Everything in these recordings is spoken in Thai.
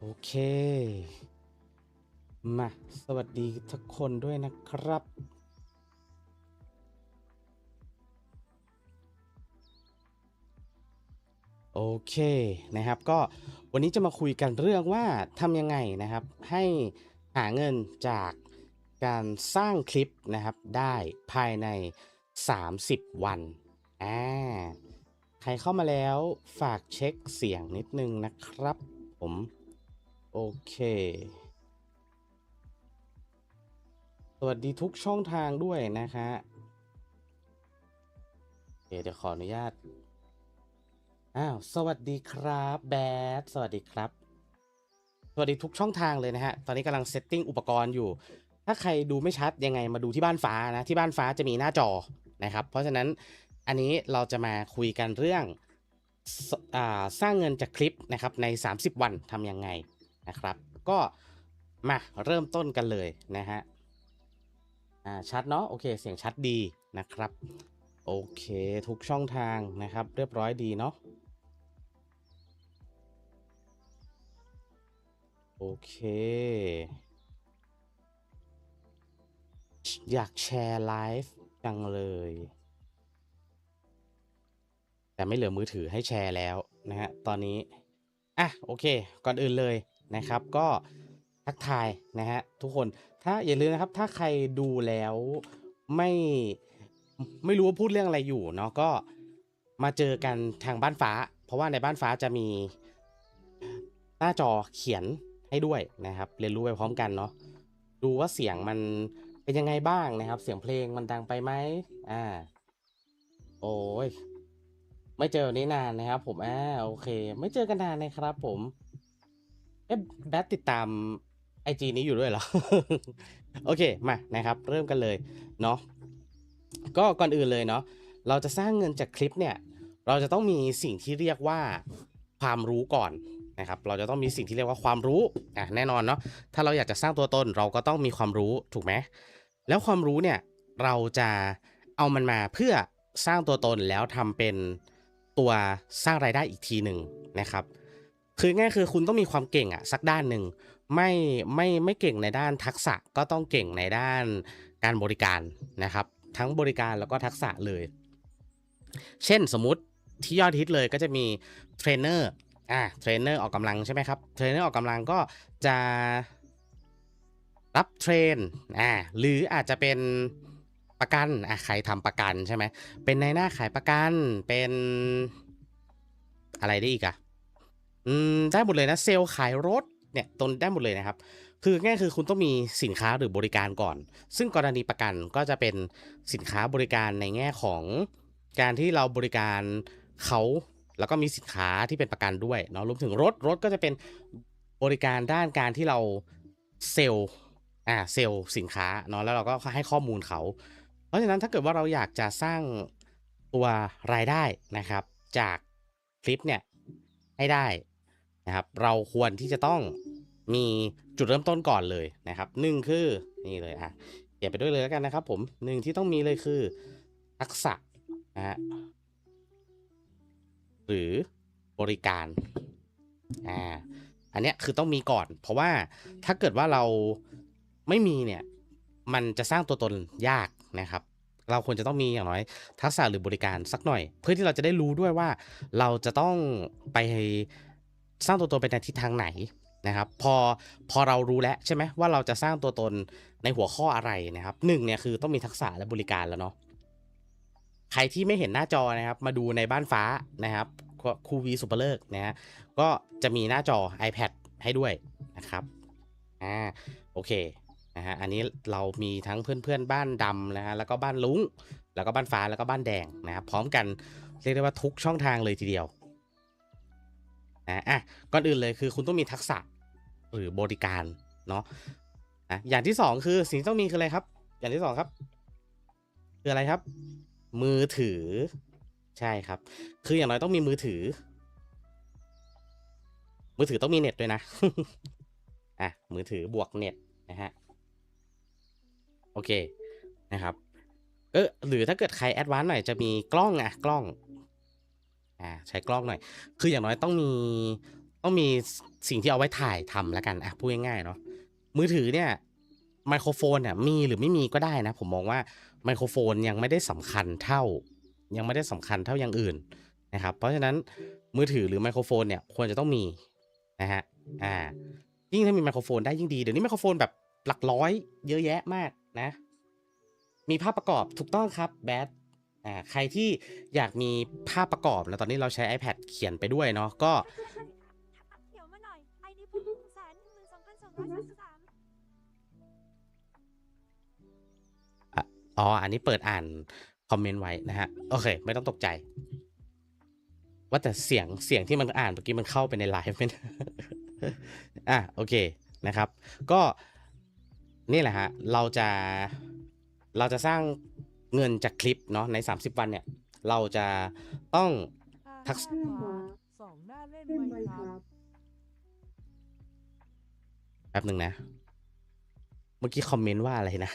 โอเค มา สวัสดีทุกคนด้วยนะครับ โอเคนะครับ ก็วันนี้จะมาคุยกันเรื่องว่าทำยังไงนะครับ ให้หาเงินจากการสร้างคลิปนะครับได้ภายใน 30 วันอ่าใครเข้ามาแล้วฝากเช็คเสียงนิดนึงนะครับผม โอเค สวัสดีทุกช่องทางด้วยนะคะเเดี๋ยวขออนุญาต อ้าว สวัสดีครับแบดสวัสดีครับ สวัสดีทุกช่องทางเลยนะฮะ ตอนนี้กำลังเซตติ้งอุปกรณ์อยู่ ถ้าใครดูไม่ชัดยังไงมาดูที่บ้านฟ้านะ ที่บ้านฟ้าจะมีหน้าจอนะครับ เพราะฉะนั้นอันนี้เราจะมาคุยกันเรื่องสอ่าสร้างเงินจากคลิปนะครับใน 30 วันทำยังไง นะครับ ก็มาเริ่มต้นกันเลยนะฮะอ่าชัดเนาะโอเคเสียงชัดดีนะครับ โอเคทุกช่องทางนะครับ เรียบร้อยดีเนาะโอเค อยากแชร์ไลฟ์จังเลย แต่ไม่เหลือมือถือให้แชร์แล้วนะฮะตอนนี้ อะ โอเค ก่อนอื่นเลย นะครับ ก็ทักทายนะฮะทุกคนถ้าอย่าลืมนะครับ ถ้าใครดูแล้วไม่ไม่รู้ว่าพูดเรื่องอะไรอยู่เนาะก็มาเจอกันทางบ้านฟ้า เพราะว่าในบ้านฟ้าจะมีหน้าจอเขียนให้ด้วยนะครับ เรียนรู้ไปพร้อมกันเนาะดูว่าเสียงมันเป็นยังไงบ้างนะครับ เสียงเพลงมันดังไปไหมอ่า โอ้ยไม่เจอนนี้นานนะครับ ผมอ่าโอเค ไม่เจอกันนานนะครับ ผม เอ๊ะแบทติดตามไอจีนี้อยู่ด้วยเหรอ โอเค มานะครับ เริ่มกันเลยเนาะก็ก่อนอื่นเลยเนาะเราจะสร้างเงินจากคลิปเนี่ย เราจะต้องมีสิ่งที่เรียกว่าความรู้ก่อนนะครับ เราจะต้องมีสิ่งที่เรียกว่าความรู้อะแน่นอนเนาะถ้าเราอยากจะสร้างตัวตนเราก็ต้องมีความรู้ถูกไหมแล้วความรู้เนี่ยเราจะเอามันมาเพื่อสร้างตัวตนแล้วทำเป็นตัวสร้างรายได้อีกทีหนึ่งนะครับ คือง่ายคือคุณต้องมีความเก่งอะสักด้านหนึ่งไม่ไม่ไม่เก่งในด้านทักษะก็ต้องเก่งในด้านการบริการนะครับ ทั้งบริการแล้วก็ทักษะเลย เช่นสมมติที่ยอดฮิตเลยก็จะมีเทรนเนอร์อ่าเทรนเนอร์ออกกำลังใช่ไหมครับเทรนเนอร์ออกกำลังก็จะรับเทรนอ่าหรืออาจจะเป็นประกันอะใครทำประกันใช่ไหมเป็นในหน้าขายประกันเป็นอะไรได้อีกอะ อืมได้หมดเลยนะเซลล์ขายรถเนี่ยตรงได้หมดเลยนะครับ คือง่ายคือคุณต้องมีสินค้าหรือบริการก่อน ซึ่งกรณีประกันก็จะเป็นสินค้าบริการในแง่ของการที่เราบริการเขาแล้วก็มีสินค้าที่เป็นประกันด้วยเนาะรวมถึงรถรถก็จะเป็นบริการด้านการที่เราเซลล์อ่าเซลล์สินค้าเนาะแล้วเราก็ให้ข้อมูลเขา เพราะฉะนั้นถ้าเกิดว่าเราอยากจะสร้างตัวรายได้นะครับ จากคลิปเนี่ยให้ได้ นะครับ เราควรที่จะต้องมีจุดเริ่มต้นก่อนเลยนะครับหนึ่งคือนี่เลยอะเขียนไปด้วยเลยแล้วกันนะครับ ผมหนึ่งที่ต้องมีเลยคือทักษะนะฮะหรือบริการอ่าอันเนี้ยคือต้องมีก่อน เพราะว่าถ้าเกิดว่าเราไม่มีเนี่ย มันจะสร้างตัวตนยากนะครับ เราควรจะต้องมีอย่างน้อย ทักษะหรือบริการสักหน่อย เพื่อที่เราจะได้รู้ด้วยว่า เราจะต้องไป สร้างตัวตนไปในทิศทางไหนนะครับพอพอเรารู้แล้วใช่ไหมว่าเราจะสร้างตัวตนในหัวข้ออะไรนะครับหนึ่งเนี่ยคือต้องมีทักษะและบริการแล้วเนาะใครที่ไม่เห็นหน้าจอนะครับ มาดูในบ้านฟ้านะครับครูวีสุปเลิกนะฮะก็จะมีหน้าจอ iPad ให้ด้วยนะครับอ่าโอเคนะฮะอันนี้เรามีทั้งเพื่อนๆบ้านดำนะฮะแล้วก็บ้านลุงแล้วก็บ้านฟ้าแล้วก็บ้านแดงนะครับพร้อมกันเรียกได้ว่าทุกช่องทางเลยทีเดียว นะอะก่อนอื่นเลยคือคุณต้องมีทักษะหรือบริการเนาะอะอย่างที่สองคือสิ่งที่ต้องมีคืออะไรครับ อย่างที่สองครับ คืออะไรครับ มือถือ ใช่ครับ คืออย่างน้อยต้องมีมือถือ มือถือต้องมีเน็ตด้วยนะอะมือถือบวกเน็ตนะฮะโอเคนะครับเออหรือถ้าเกิดใครแอดวานซ์หน่อยจะมีกล้องอะกล้อง อ่าใช้กล้องหน่อย คืออย่างน้อยต้องมีต้องมีสิ่งที่เอาไว้ถ่ายทำแล้วกันอะพูดง่ายๆเนาะมือถือเนี่ยไมโครโฟนเนี่ยมีหรือไม่มีก็ได้นะ ผมมองว่าไมโครโฟนยังไม่ได้สำคัญเท่า ยังไม่ได้สำคัญเท่าอย่างอื่นนะครับ เพราะฉะนั้นมือถือหรือไมโครโฟนเนี่ยควรจะต้องมีนะฮะอ่ายิ่งถ้ามีไมโครโฟนได้ยิ่งดี เดี๋ยวนี้ไมโครโฟนแบบหลักร้อย เยอะแยะมากนะ มีภาพประกอบถูกต้องครับแบท อ่าใครที่อยากมีภาพประกอบแล้วตอนนี้เราใช้ iPad เขียนไปด้วยเนาะก็ เขียวมาหน่อย ไอ้นี่พุ่งแสนหนึ่งสองพันสองร้อยสาม อ๋อ อันนี้เปิดอ่าน คอมเมนต์ไว้นะฮะ โอเค ไม่ต้องตกใจ ว่าแต่เสียงเสียงที่มันอ่านเมื่อกี้มันเข้าไปในไลฟ์ไหมนะ อะ โอเคนะครับ ก็นี่แหละฮะ เราจะเราจะสร้าง เงินจากคลิปเนาะใน 30 วันเนี่ย เราจะต้องทักษสองหน้าเล่นไหมครับแป๊บหนึ่งนะ เมื่อกี้คอมเมนต์ว่าอะไรนะ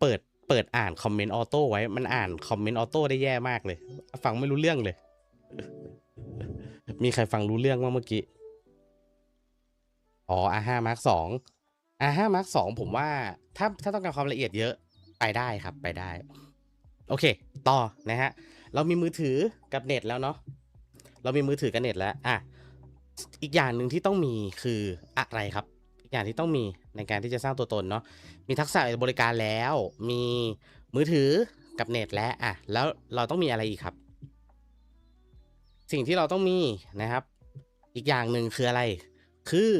เปิดเปิดอ่านคอมเมนต์ออโต้ไว้ มันอ่านคอมเมนต์ออโต้ได้แย่มากเลย ฟังไม่รู้เรื่องเลย มีใครฟังรู้เรื่องว่างเมื่อกี้ อ๋อ R5 Mark 2 R5 Mark 2ผมว่า ถ้าถ้าต้องการความละเอียดเยอะ ไปได้ครับไปได้ โอเค ต่อนะฮะ เรามีมือถือกับเน็ตแล้วเนาะเรามีมือถือกับเน็ตแล้วอะอีกอย่างหนึ่งที่ต้องมีคืออะไรครับ อีกอย่างที่ต้องมีในการที่จะสร้างตัวตนเนาะมีทักษะบริการแล้ว มีมือถือกับเน็ตแล้วอะแล้วเราต้องมีอะไรอีกครับ สิ่งที่เราต้องมีนะครับ อีกอย่างหนึ่งคืออะไร คือ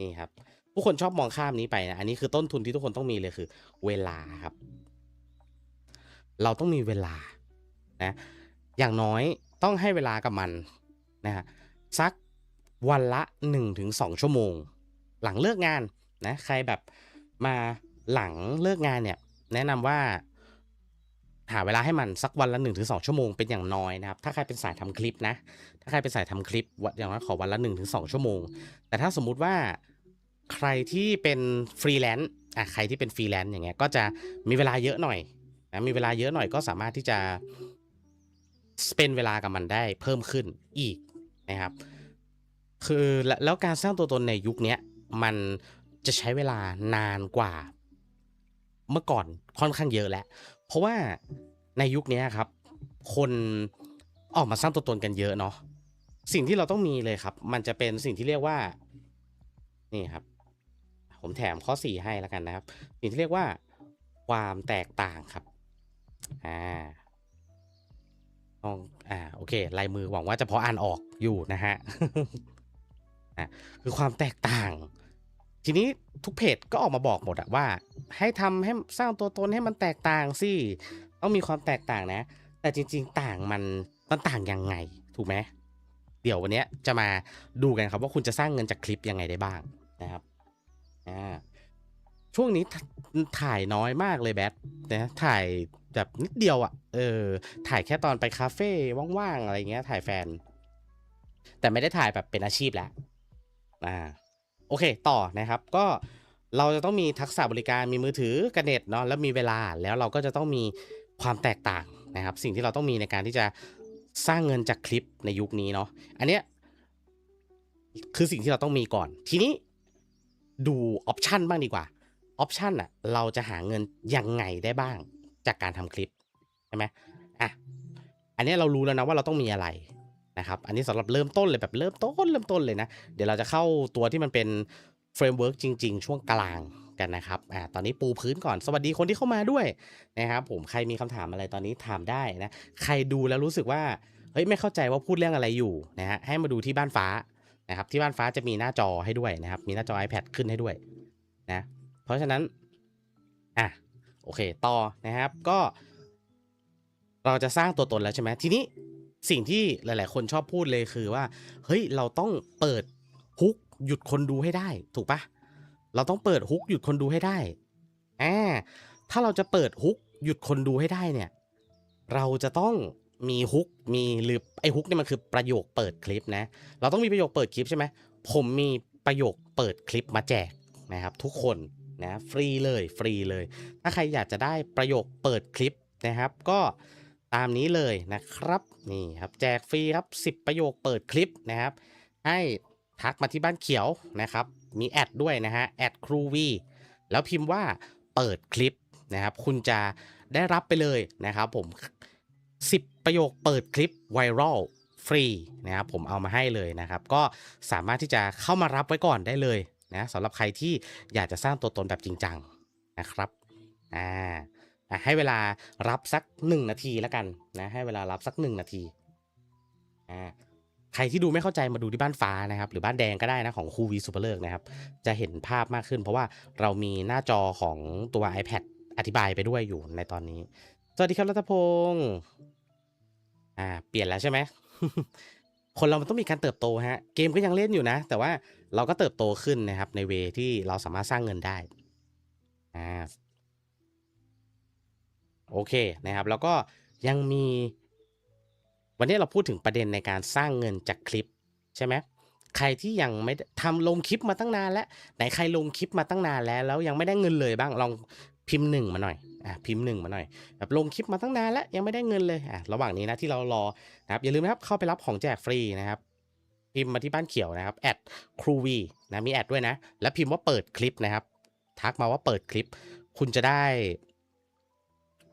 นี่ครับ ผู้คนชอบมองข้ามนี้ไปนะ อันนี้คือต้นทุนที่ทุกคนต้องมีเลยคือ เวลาครับ เราต้องมีเวลานะ อย่างน้อยต้องให้เวลากับมันนะฮะสักวันละ 1-2 ชั่วโมง หลังเลิกงานนะ ใครแบบมาหลังเลิกงานเนี่ย แนะนำว่าหาเวลาให้มันสักวันละ1-2ชั่วโมงเป็นอย่างน้อยนะครับ ถ้าใครเป็นสายทำคลิปนะ ถ้าใครเป็นสายทำคลิปอย่างน้อยขอวันละ1-2ชั่วโมง แต่ถ้าสมมุติว่า ใครที่เป็นฟรีแลนซ์อะใครที่เป็นฟรีแลนซ์อย่างเงี้ยก็จะมีเวลาเยอะหน่อยนะมีเวลาเยอะหน่อยก็สามารถที่จะ spend เวลากับมันได้เพิ่มขึ้นอีกนะครับ คือแล้วแล้วการสร้างตัวตนในยุคนี้มันจะใช้เวลานานกว่า เมื่อก่อนค่อนข้างเยอะแล้ว เพราะว่าในยุคนี้ครับ คนออกมาสร้างตัวตนกันเยอะเนาะสิ่งที่เราต้องมีเลยครับ มันจะเป็นสิ่งที่เรียกว่า นี่ครับ ผมแถมข้อสี่ให้แล้วกันนะครับ สิ่งที่เรียกว่าความแตกต่างครับ อ่าต้องอ่า โอเค ลายมือหวังว่าจะพออ่านออกอยู่นะฮะอะคือความแตกต่าง ทีนี้ทุกเพจก็ออกมาบอกหมดอะว่า ให้ทำให้สร้างตัวตนให้มันแตกต่างสิต้องมีความแตกต่างนะ แต่จริง ๆ ต่างมันมันต่างยังไง ถูกไหมเดี๋ยววันนี้จะมาดูกันครับว่าคุณจะสร้างเงินจากคลิปยังไงได้บ้างนะครับ อ่าช่วงนี้ถถ่ายน้อยมากเลยแบทนะถ่ายแบบนิดเดียวอะ่ะ เออ ถ่ายแค่ตอนไปคาเฟ่ว่างๆอะไรเงี้ย ถ่ายแฟน แต่ไม่ได้ถ่ายแบบเป็นอาชีพแล้วอ่า โอเค ต่อนะครับ ก็เราจะต้องมีทักษะบริการมีมือถือกระเน็ตเนาะแล้วมีเวลาแล้วเราก็จะต้องมีความแตกต่างนะครับ สิ่งที่เราต้องมีในการที่จะสร้างเงินจากคลิปในยุคนี้เนาะอันเนี้ยคือสิ่งที่เราต้องมีก่อน ทีนี้ ดูออปชันบ้างดีกว่าออปชันอะเราจะหาเงินยังไงได้บ้างจากการทำคลิปใช่ไหมอะอันนี้เรารู้แล้วนะว่าเราต้องมีอะไรนะครับอันนี้สำหรับเริ่มต้นเลยแบบเริ่มต้นเริ่มต้นเลยนะ เดี๋ยวเราจะเข้าตัวที่มันเป็นเฟรมเวิร์กจริง ๆ ช่วงกลางกันนะครับอ่าตอนนี้ปูพื้นก่อนสวัสดีคนที่เข้ามาด้วยนะครับผมใครมีคำถามอะไรตอนนี้ถามได้นะ ใครดูแล้วรู้สึกว่าเฮ้ยไม่เข้าใจว่าพูดเรื่องอะไรอยู่นะฮะให้มาดูที่บ้านฟ้า นะครับที่บ้านฟ้าจะมีหน้าจอให้ด้วยนะครับ มีหน้าจอ iPad ขึ้นให้ด้วยนะเพราะฉะนั้นอะโอเคต่อนะครับก็ เราจะสร้างตัวตนแล้วใช่ไหมทีนี้สิ่งที่หลาย ๆ คนชอบพูดเลยคือว่า เฮ้ยเราต้องเปิดฮุกหยุดคนดูให้ได้ ถูกปะเราต้องเปิดฮุกหยุดคนดูให้ได้อ่าถ้าเราจะเปิดฮุกหยุดคนดูให้ได้เนี่ย เราจะต้อง มีฮุกมีหรือไอฮุกเนี่ยมันคือประโยคเปิดคลิปนะ เราต้องมีประโยคเปิดคลิปใช่ไหมผมมีประโยคเปิดคลิปมาแจกนะครับ ทุกคนนะฟรีเลยฟรีเลย ถ้าใครอยากจะได้ประโยคเปิดคลิปนะครับ ก็ตามนี้เลยนะครับนี่ครับแจกฟรีครับ 10 ประโยคเปิดคลิปนะครับ ให้ทักมาที่บ้านเขียวนะครับ มีแอดด้วยนะฮะแอดครูวีแล้วพิมพ์ว่าเปิดคลิปนะครับ คุณจะได้รับไปเลยนะครับผม 10 ประโยคเปิดคลิปไวรัลฟรีนะครับผมเอามาให้เลยนะครับ ก็สามารถที่จะเข้ามารับไว้ก่อนได้เลยนะสำหรับใครที่อยากจะสร้างตัวตนแบบจริงจังนะครับอ่าให้เวลารับสัก 1 นาทีแล้วกันนะให้เวลารับสัก 1 นาทีอ่าใครที่ดูไม่เข้าใจมาดูที่บ้านฟ้านะครับ หรือบ้านแดงก็ได้นะ ของครูวีสุภเลิกนะครับ จะเห็นภาพมากขึ้น เพราะว่าเรามีหน้าจอของตัว iPad อธิบายไปด้วยอยู่ในตอนนี้ สวัสดีครับรัตพงศ์ อ่า เปลี่ยนแล้วใช่ไหม คนเรามันต้องมีการเติบโตฮะ เกมก็ยังเล่นอยู่นะ แต่ว่าเราก็เติบโตขึ้นนะครับ ในเวที่เราสามารถสร้างเงินได้ อ่า โอเคนะครับ แล้วก็ยังมี วันนี้เราพูดถึงประเด็นในการสร้างเงินจากคลิปใช่ไหมใครที่ยังไม่ได้ทำลงคลิปมาตั้งนานแล้ว ไหนใครลงคลิปมาตั้งนานแล้ว แล้วยังไม่ได้เงินเลยบ้างลองพิมพ์หนึ่งมาหน่อย อะพิมพ์หนึ่งมาหน่อยแบบลงคลิปมาตั้งนานแล้วยังไม่ได้เงินเลยอะระหว่างนี้นะที่เรารอนะครับอย่าลืมนะครับเข้าไปรับของแจกฟรีนะครับพิมพ์มาที่บ้านเขียวนะครับแอดครูวีนะมีแอดด้วยนะ แล้วพิมพ์ว่าเปิดคลิปนะครับ ทักมาว่าเปิดคลิป คุณจะได้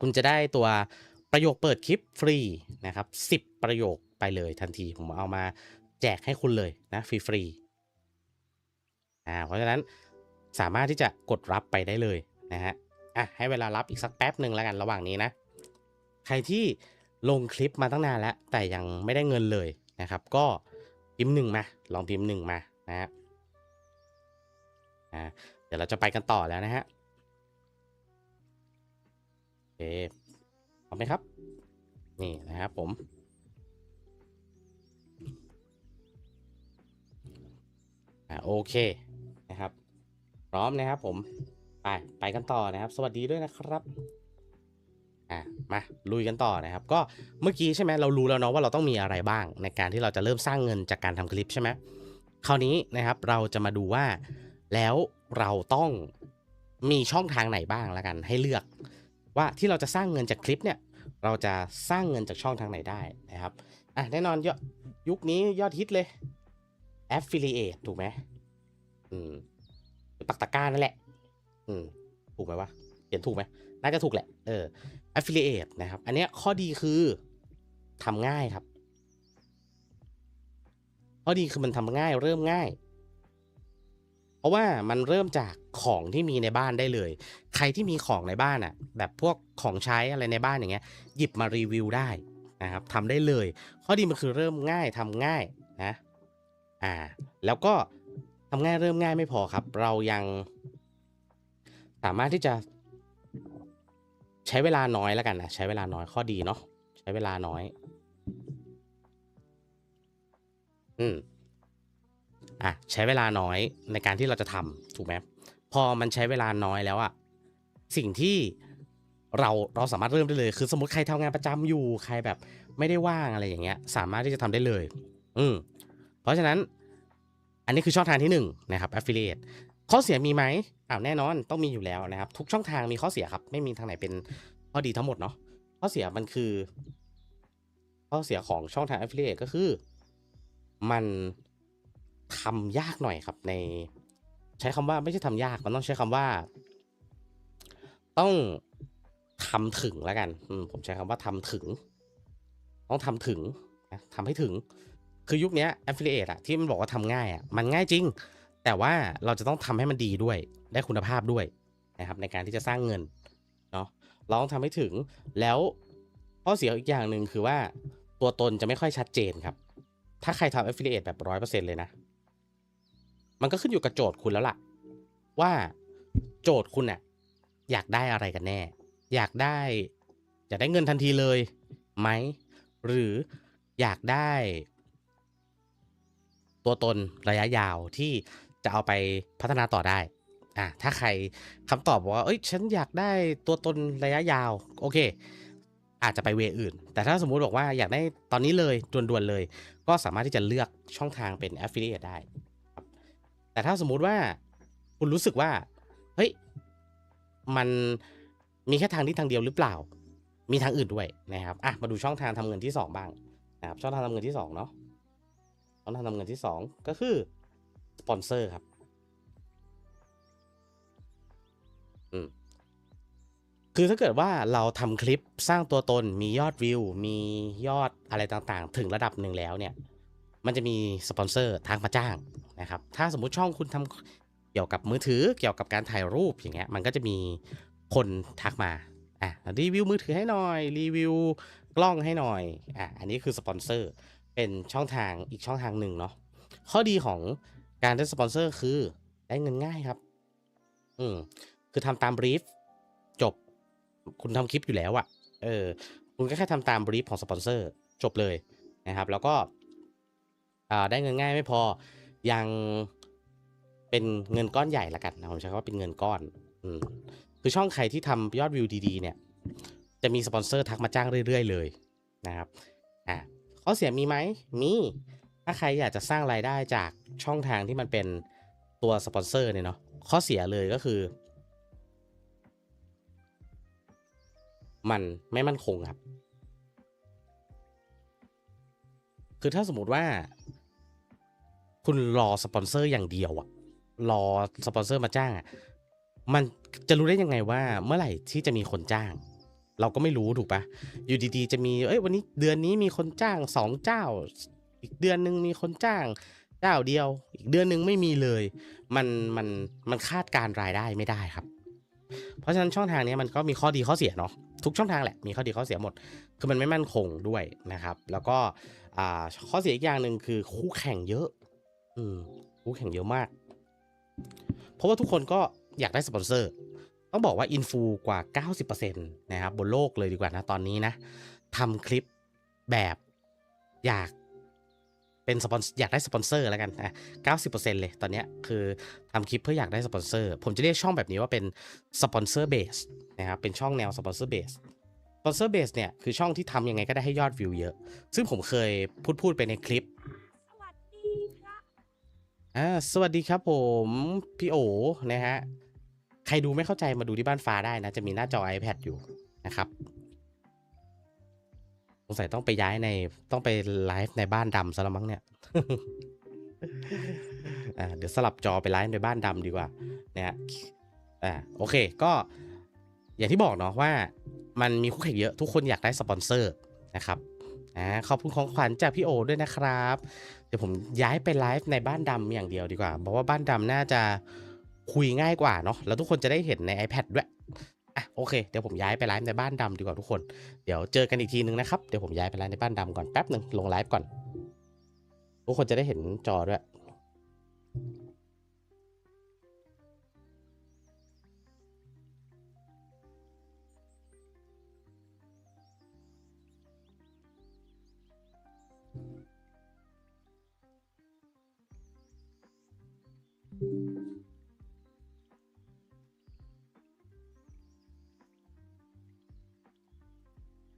คุณจะได้ตัวประโยคเปิดคลิปฟรีนะครับสิบประโยคไปเลยทันทีผมเอามาแจกให้คุณเลยนะฟรีฟรีๆอ่าเพราะฉะนั้นสามารถที่จะกดรับไปได้เลยนะฮะ อะให้เวลารับอีกสักแป๊บหนึ่งแล้วกันระหว่างนี้นะ ใครที่ลงคลิปมาตั้งนานแล้ว แต่ยังไม่ได้เงินเลยนะครับ ก็พิมพ์หนึ่งมา ลองพิมพ์หนึ่งมานะฮะอ่าเดี๋ยวเราจะไปกันต่อแล้วนะฮะโอเคพร้อมไหมครับ นี่นะครับผมอ่าโอเคนะครับ พร้อมนะครับผม ไปไปกันต่อนะครับ สวัสดีด้วยนะครับอะมาลุยกันต่อนะครับ ก็เมื่อกี้ใช่ไหมเรารู้แล้วเนาะว่าเราต้องมีอะไรบ้าง ในการที่เราจะเริ่มสร้างเงินจากการทำคลิปใช่ไหมคราวนี้นะครับเราจะมาดูว่าแล้วเราต้องมีช่องทางไหนบ้างแล้วกัน ให้เลือก ว่าที่เราจะสร้างเงินจากคลิปเนี่ยเราจะสร้างเงินจากช่องทางไหนได้นะครับอะแน่นอนยอดยุคนี้ยอดฮิตเลย affiliate ถูกไหมอืมหรือปักตะกร้านั่นแหละ อืมถูกไหมวะเขียนถูกไหมน่าจะถูกแหละ เออ affiliate นะครับ อันเนี้ยข้อดีคือทำง่ายครับ ข้อดีคือมันทำง่ายเริ่มง่าย เพราะว่ามันเริ่มจากของที่มีในบ้านได้เลย ใครที่มีของในบ้านอะ แบบพวกของใช้อะไรในบ้านอย่างเงี้ย หยิบมารีวิวได้นะครับทำได้เลย ข้อดีมันคือเริ่มง่ายทำง่ายนะ อ่า แล้วก็ทำง่ายเริ่มง่ายไม่พอครับ เรายัง สามารถที่จะ ใช้เวลาน้อยแล้วกันนะใช้เวลาน้อยข้อดีเนาะใช้เวลาน้อย อืมอะใช้เวลาน้อยในการที่เราจะทำถูกไหมพอมันใช้เวลาน้อยแล้วอะสิ่งที่เราเราสามารถเริ่มได้เลย คือสมมติใครทำงานประจำอยู่ใครแบบไม่ได้ว่างอะไรอย่างเงี้ย สามารถที่จะทำได้เลย อืมเพราะฉะนั้น อันนี้คือช่องทางที่หนึ่งนะครับ affiliate ข้อเสียมีไหมอ้าวแน่นอนต้องมีอยู่แล้วนะครับ ทุกช่องทางมีข้อเสียครับ ไม่มีทางไหนเป็นข้อดีทั้งหมดเนาะข้อเสียมันคือ ข้อเสียของช่องทาง affiliate ก็คือ มันทำยากหน่อยครับใน ใช้คำว่าไม่ใช่ทำยากมันต้องใช้คำว่า ต้องทำถึงแล้วกันอืผมใช้คำว่าทำถึง ต้องทำถึงนะทำให้ถึง คือยุคนี้ affiliate อะที่มันบอกว่าทำง่ายอะมันง่ายจริง แต่ว่าเราจะต้องทำให้มันดีด้วยได้คุณภาพด้วยนะครับ ในการที่จะสร้างเงินเนาะเราต้องทำให้ถึงแล้วข้อเสียอีกอย่างหนึ่งคือว่าตัวตนจะไม่ค่อยชัดเจนครับ ถ้าใครทำ affiliate แบบร้อยเปอร์เซ็นเลยนะ มันก็ขึ้นอยู่กับโจทย์คุณแล้วล่ะ ว่าโจทย์คุณน่ะอยากได้อะไรกันแน่ อยากได้อยากได้เงินทันทีเลยไหม หรืออยากได้ ตัวตนระยะยาวที่ จะเอาไปพัฒนาต่อได้อะถ้าใครคำตอบบอกว่าเอ้ยฉันอยากได้ตัวตนระยะยาว โอเค อาจจะไปเวอื่น แต่ถ้าสมมุติบอกว่าอยากได้ตอนนี้เลยด่วนๆเลย ก็สามารถที่จะเลือกช่องทางเป็น affiliate ได้ครับแต่ถ้าสมมุติว่าคุณรู้สึกว่า เฮ้ย มันมีแค่ทางนี้ทางเดียวหรือเปล่า มีทางอื่นด้วยนะครับอะมาดูช่องทางทำเงินที่สองบ้างนะครับช่องทางทำเงินที่สองเนาะช่องทางทำเงินที่สองก็คือ สปอนเซอร์ครับ อืม คือถ้าเกิดว่าเราทำคลิปสร้างตัวตนมียอดวิว มียอดอะไรต่างๆ ถึงระดับหนึ่งแล้วเนี่ย มันจะมีสปอนเซอร์ทางมาจ้างนะครับ ถ้าสมมุติช่องคุณทำเกี่ยวกับมือถือเกี่ยวกับการถ่ายรูปอย่างเงี้ย มันก็จะมีคนทักมาอะรีวิวมือถือให้หน่อย รีวิวกล้องให้หน่อยอะอันนี้คือสปอนเซอร์เป็นช่องทางอีกช่องทางหนึ่งเนาะข้อดีของ การได้สปอนเซอร์คือได้เงินง่ายครับ อืม คือทำตามบรีฟจบ คุณทำคลิปอยู่แล้วอะเออ คุณก็แค่ทำตามบรีฟของสปอนเซอร์จบเลยนะครับ แล้วก็อ่าได้เงินง่ายไม่พอ ยังเป็นเงินก้อนใหญ่ละกันนะผมใช้คำว่าเป็นเงินก้อน อืม คือช่องใครที่ทำยอดวิวดีๆ เนี่ย จะมีสปอนเซอร์ทักมาจ้างเรื่อยๆ เลยนะครับ อะข้อเสียมีไหม มี ถ้าใครอยากจะสร้างรายได้จากช่องทางที่มันเป็นตัวสปอนเซอร์เนี่ยเนาะข้อเสียเลยก็คือ มันไม่มั่นคงครับ คือถ้าสมมติว่า คุณรอสปอนเซอร์อย่างเดียวอะรอสปอนเซอร์มาจ้างอะมันจะรู้ได้ยังไงว่าเมื่อไหร่ที่จะมีคนจ้าง เราก็ไม่รู้ถูกปะอยู่ดีๆ จะมีเอ้ยวันนี้เดือนนี้มีคนจ้างสองเจ้า อีกเดือนหนึ่งมีคนจ้างเจ้าเดียว อีกเดือนหนึ่งไม่มีเลย มันมันมันคาดการรายได้ไม่ได้ครับ เพราะฉะนั้นช่องทางนี้มันก็มีข้อดีข้อเสียเนาะทุกช่องทางแหละมีข้อดีข้อเสียหมด คือมันไม่มั่นคงด้วยนะครับ แล้วก็ข้อเสียอีกอย่างหนึ่งคือคู่แข่งเยอะ อืมคู่แข่งเยอะมาก เพราะว่าทุกคนก็อยากได้สปอนเซอร์ต้องบอกว่าอินฟูกว่า 90%นะครับบนโลกเลยดีกว่านะตอนนี้นะทำคลิปแบบอยาก เป็นสปอนอยากได้สปอนเซอร์แล้วกันนะ90%เลยตอนเนี้ยคือทำคลิปเพื่ออยากได้สปอนเซอร์ ผมจะเรียกช่องแบบนี้ว่าเป็นสปอนเซอร์เบสนะครับ เป็นช่องแนวสปอนเซอร์เบสสปอนเซอร์เบสเนี่ยคือช่องที่ทำยังไงก็ได้ให้ยอดวิวเยอะ ซึ่งผมเคยพูดพูดไปในคลิปสวัสดีครับอ่าสวัสดีครับผมพี่โอนะฮะใครดูไม่เข้าใจมาดูที่บ้านฟ้าได้นะ จะมีหน้าจอ iPad อยู่นะครับ สงสัยต้องไปย้ายในต้องไปไลฟ์ในบ้านดำซะแล้วมั้งเนี่ยอ่าเดี๋ยวสลับจอไปไลฟ์ในบ้านดำดีกว่านะฮะอ่าโอเคก็อย่างที่บอกเนาะว่ามันมีคู่แข่งเยอะทุกคนอยากได้สปอนเซอร์นะครับอ่าขอบคุณของขวัญจากพี่โอด้วยนะครับ เดี๋ยวผมย้ายไปไลฟ์ในบ้านดำอย่างเดียวดีกว่าเพราะว่าบ้านดำน่าจะคุยง่ายกว่าเนาะแล้วทุกคนจะได้เห็นใน iPad ด้วย อะโอเคเดี๋ยวผมย้ายไปไลฟ์ในบ้านดำดีกว่าทุกคน เดี๋ยวเจอกันอีกทีนึงนะครับ เดี๋ยวผมย้ายไปไลฟ์ในบ้านดำก่อนแป๊บหนึ่งลงไลฟ์ก่อน ทุกคนจะได้เห็นจอด้วย